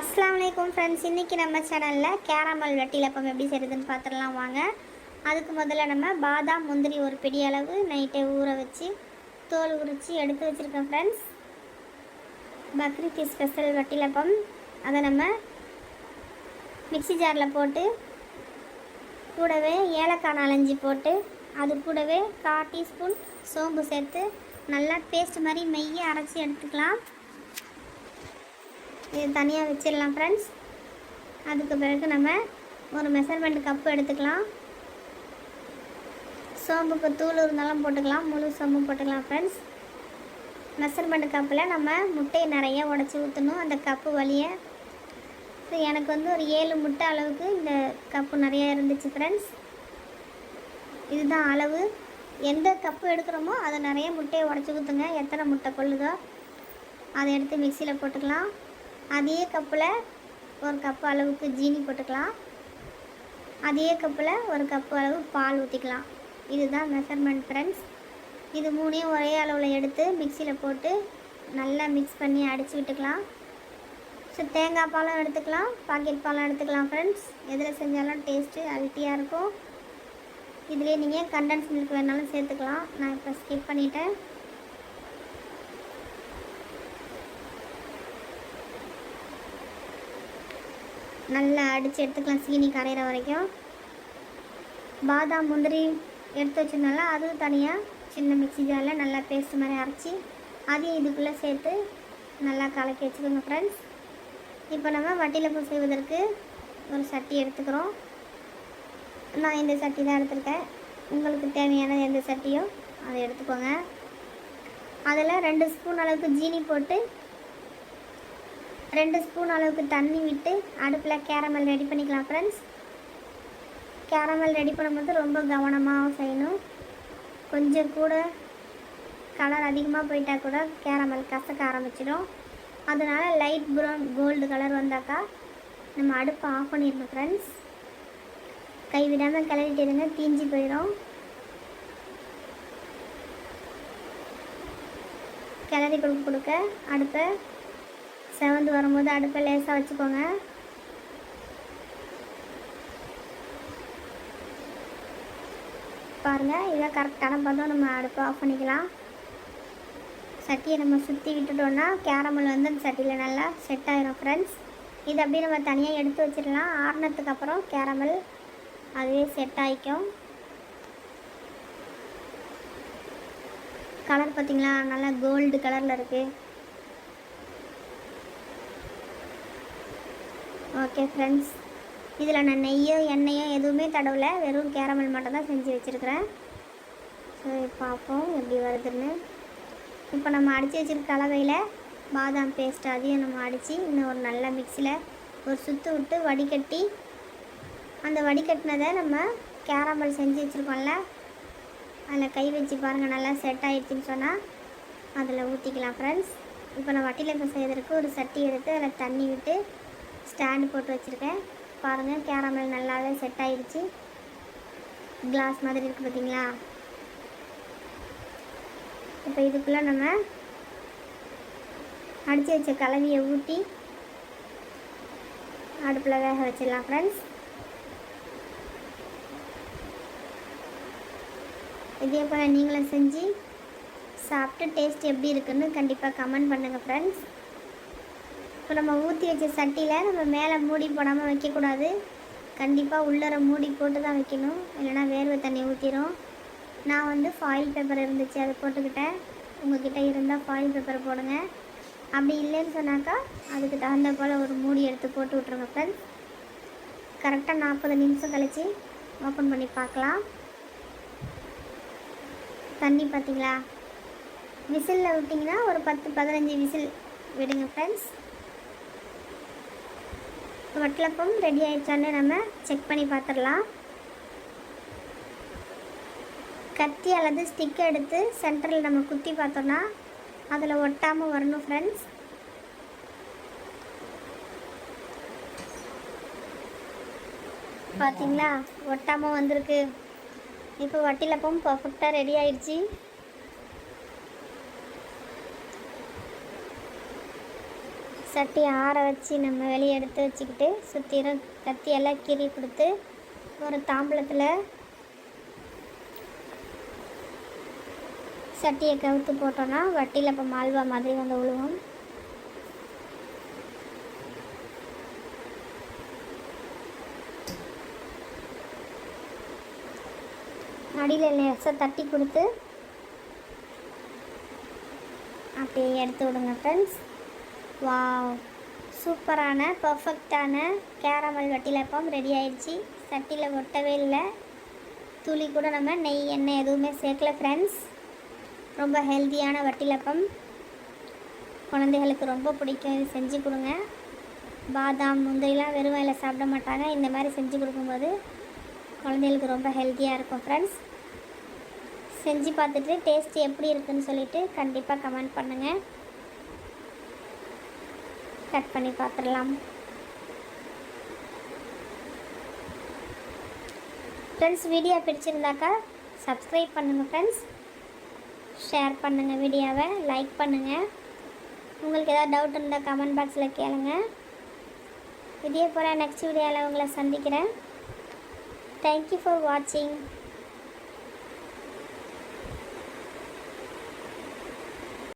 அஸ்லாம் அலைக்கும் ஃப்ரெண்ட்ஸ் இன்றைக்கி நம்ம சேனலில் கேரமல் வெட்டிலப்பம் எப்படி செய்கிறதுன்னு பார்த்துடலாம் வாங்க. அதுக்கு முதல்ல நம்ம பாதாம் முந்திரி ஒரு பிடி அளவு நைட்டை ஊற வச்சு தோல் உரித்து எடுத்து வச்சுருக்கேன் ஃப்ரெண்ட்ஸ் பக்ரீத் ஸ்பெஷல் வெட்டிலப்பம் அதை நம்ம மிக்ஸி ஜாரில் போட்டு கூடவே ஏலக்காய் நாலஞ்சு போட்டு அது கூடவே கால் டீஸ்பூன் சோம்பு சேர்த்து நல்லா பேஸ்ட் மாதிரி மெய்யை அரைச்சி எடுத்துக்கலாம். இது தனியாக வச்சிடலாம் ஃப்ரெண்ட்ஸ் அதுக்கு பிறகு நம்ம ஒரு மெஷர்மெண்ட் கப்பு எடுத்துக்கலாம். சோம்புக்கு தூள் இருந்தாலும் போட்டுக்கலாம் முழு சோம்பு போட்டுக்கலாம் ஃப்ரெண்ட்ஸ் மெஷர்மெண்ட் கப்பில் நம்ம முட்டையை நிறைய உடச்சி ஊற்றணும் அந்த கப்பு வழியை. ஸோ எனக்கு வந்து ஒரு ஏழு முட்டை அளவுக்கு இந்த கப்பு நிறைய இருந்துச்சு ஃப்ரெண்ட்ஸ் இதுதான் அளவு. எந்த கப்பு எடுக்கிறோமோ அதை நிறைய முட்டையை உடச்சி ஊற்றுங்க எத்தனை முட்டை கொள்ளுதோ அதை எடுத்து மிக்சியில் போட்டுக்கலாம். அதே கப்பில் ஒரு கப்பு அளவுக்கு ஜீனி போட்டுக்கலாம். அதே கப்பில் ஒரு கப்பு அளவு பால் ஊற்றிக்கலாம் இதுதான் மெஷர்மெண்ட் ஃப்ரெண்ட்ஸ் இது மூணையும் ஒரே அளவில் எடுத்து மிக்சியில் போட்டு நல்லா மிக்ஸ் பண்ணி அடித்து விட்டுக்கலாம். ஸோ தேங்காய் பாலும் எடுத்துக்கலாம் பாக்கெட் பாலும் எடுத்துக்கலாம் ஃப்ரெண்ட்ஸ் எதில் செஞ்சாலும் டேஸ்ட்டு அல்ட்டியாக இருக்கும். இதிலே நீங்கள் கண்டன்ஸ் மில்க் வேணாலும் சேர்த்துக்கலாம். நான் இப்போ ஸ்கிப் பண்ணிட்டேன். நல்லா அடித்து எடுத்துக்கலாம் சீனி கரையிற வரைக்கும். பாதாம் முந்திரி எடுத்து வச்சுருந்தால அதுவும் தனியாக சின்ன மிக்சி ஜாரில் நல்லா பேஸ்ட் மாதிரி அரைச்சி அதையும் இதுக்குள்ளே சேர்த்து நல்லா கலக்கி வச்சுக்கோங்க ஃப்ரெண்ட்ஸ் இப்போ நம்ம வட்டியில் பூ செய்வதற்கு ஒரு சட்டி எடுத்துக்கிறோம். நான் இந்த சட்டி தான் எடுத்திருக்கேன். உங்களுக்கு தேவையான எந்த சட்டியோ அதை எடுத்துக்கோங்க. அதில் ரெண்டு ஸ்பூன் அளவுக்கு ஜீனி போட்டு ரெண்டு ஸ்பூன் அளவுக்கு தண்ணி விட்டு அடுப்பில் கேரமல் ரெடி பண்ணிக்கலாம் ஃப்ரெண்ட்ஸ் கேரமல் ரெடி பண்ணும்போது ரொம்ப கவனமாக செய்யணும். கொஞ்சம் கூட கலர் அதிகமாக போயிட்டால் கூட கேரமல் கசக்க ஆரம்பிச்சிடும். அதனால் லைட் ப்ரௌன் கோல்டு கலர் வந்தாக்கா நம்ம அடுப்பை ஆஃப் பண்ணிடணும் ஃப்ரெண்ட்ஸ் கை விடாமல் கிளறிட்டு இருங்க தீஞ்சு போயிடும். கிளறி கொடுக்க கொடுக்க அடுப்பை செவந்து வரும்போது அடுப்பை லேசாக வச்சுக்கோங்க. பாருங்கள் இதான் கரெக்டான பதம் நம்ம அடுப்பை ஆஃப் பண்ணிக்கலாம். சட்டியை நம்ம சுற்றி விட்டுட்டோன்னா கேரமல் வந்து அந்த சட்டியில் நல்லா செட் ஆயிரும் ஃப்ரெண்ட்ஸ் இது அப்படியே நம்ம தனியாக எடுத்து வச்சிடலாம். ஆறுனதுக்கு அப்புறம் கேரமல் அதுவே செட் ஆகிக்கும் கலர் பார்த்தீங்களா? நல்லா கோல்டு கலரில் இருக்குது ஓகே ஃப்ரெண்ட்ஸ் இதில் நான் நெய்யோ எண்ணெயோ எதுவுமே தடவலை. வெறும் கேரமல் மட்டும் தான் செஞ்சு வச்சுருக்கிறேன். ஸோ பார்ப்போம் எப்படி வருதுன்னு. இப்போ நம்ம அடித்து வச்சுருக்க கலவையில் பாதாம் பேஸ்ட் அதையும் நம்ம அடித்து இன்னும் ஒரு நல்ல மிக்சியில் ஒரு சுற்று விட்டு வடிகட்டி அந்த வடிகட்டினதை நம்ம கேரமல் செஞ்சு வச்சுருக்கோம்ல அதில் கை வச்சு பாருங்கள் நல்லா செட் ஆகிடுச்சின்னு சொன்னால் அதில் ஊற்றிக்கலாம் ஃப்ரெண்ட்ஸ் இப்போ நான் வட்டியில் இப்போ செய்வதற்கு ஒரு சட்டி எடுத்து அதில் தண்ணி விட்டு ஸ்டாண்டு போட்டு வச்சுருக்கேன். பாருங்கள் கேரமல் நல்லாவே செட் ஆகிடுச்சு கிளாஸ் மாதிரி இருக்குது பார்த்தீங்களா இப்போ இதுக்குள்ளே நம்ம அடித்து வச்ச கலவியை ஊற்றி அடுப்பில் வேக வச்சிடலாம் ஃப்ரெண்ட்ஸ் இதே போல் நீங்களும் செஞ்சு சாப்பிட்டு டேஸ்ட் எப்படி இருக்குன்னு கண்டிப்பாக கமெண்ட் பண்ணுங்கள் ஃப்ரெண்ட்ஸ் இப்போ நம்ம ஊற்றி வச்ச சட்டியில் நம்ம மேலே மூடி போடாமல் வைக்கக்கூடாது. கண்டிப்பாக உள்ளர மூடி போட்டு தான் வைக்கணும். இல்லைனா வேர்வை தண்ணி ஊற்றிடும் நான் வந்து ஃபாயில் பேப்பர் இருந்துச்சு அதை போட்டுக்கிட்டேன். உங்ககிட்ட இருந்தால் ஃபாயில் பேப்பர் போடுங்க. அப்படி இல்லைன்னு சொன்னாக்கா அதுக்கு தகுந்த போல் ஒரு மூடி எடுத்து போட்டு விட்ருங்க ஃப்ரெண்ட்ஸ் கரெக்டாக நாற்பது நிமிஷம் கழித்து ஓப்பன் பண்ணி பார்க்கலாம். தண்ணி பார்த்தீங்களா? விசிலில் விட்டிங்கன்னா ஒரு பத்து பதினஞ்சு விசில் விடுங்க ஃப்ரெண்ட்ஸ் வட்டலப்பம் ரெடி ஆயிடுச்சான்னு நம்ம செக் பண்ணி பார்த்துடலாம். கத்தி அல்லது ஸ்டிக் எடுத்து சென்டரில் நம்ம குத்தி பார்த்தோன்னா அதில் ஒட்டாமல் வரணும் ஃப்ரெண்ட்ஸ் பார்த்தீங்களா ஒட்டாமல் வந்திருக்கு. இப்போ வட்டிலப்பம் பர்ஃபெக்டாக ரெடி ஆயிடுச்சு. தட்டி ஆற வச்சு நம்ம வெளியே எடுத்து வச்சுக்கிட்டு சுற்றிலும் கத்தியெல்லாம் கீறி கொடுத்து ஒரு தாம்பளத்தில் சட்டியை கவுத்து போட்டோன்னா வட்டியில் இப்போ மால்வா மாதிரி வந்து விழுவோம் அடியில் லேசாக தட்டி கொடுத்து அப்படியே எடுத்து விடுங்க ஃப்ரெண்ட்ஸ் வாவ். சூப்பரான பர்ஃபெக்டான கேரமல் வட்டிலப்பம் ரெடி ஆயிடுச்சு. சட்டியில் ஒட்டவே இல்லை. துளி கூட நம்ம நெய் எண்ணெய் எதுவுமே சேர்க்கல ஃப்ரெண்ட்ஸ் ரொம்ப ஹெல்த்தியான வட்டிலப்பம் குழந்தைகளுக்கு ரொம்ப பிடிக்கும். இது செஞ்சு கொடுங்க. பாதாம் முந்திரிலாம் வெறும் வயலில் சாப்பிட மாட்டாங்க. இந்த மாதிரி செஞ்சு கொடுக்கும்போது குழந்தைகளுக்கு ரொம்ப ஹெல்த்தியாக இருக்கும் ஃப்ரெண்ட்ஸ் செஞ்சு பார்த்துட்டு டேஸ்ட் எப்படி இருக்குதுன்னு சொல்லிட்டு கண்டிப்பாக கமெண்ட் பண்ணுங்கள் கட் பண்ணி பார்த்துடலாம் ஃப்ரெண்ட்ஸ் வீடியோ பிடிச்சிருந்தாக்கா சப்ஸ்கிரைப் பண்ணுங்கள் ஃப்ரெண்ட்ஸ் ஷேர் பண்ணுங்கள் வீடியோவை லைக் பண்ணுங்கள் உங்களுக்கு ஏதாவது டவுட் இருந்தால் கமெண்ட் பாக்ஸில் கேளுங்க. இதே போல் நெக்ஸ்ட் வீடியோவில் உங்களை சந்திக்கிறேன். தேங்க்யூ ஃபார் வாட்சிங்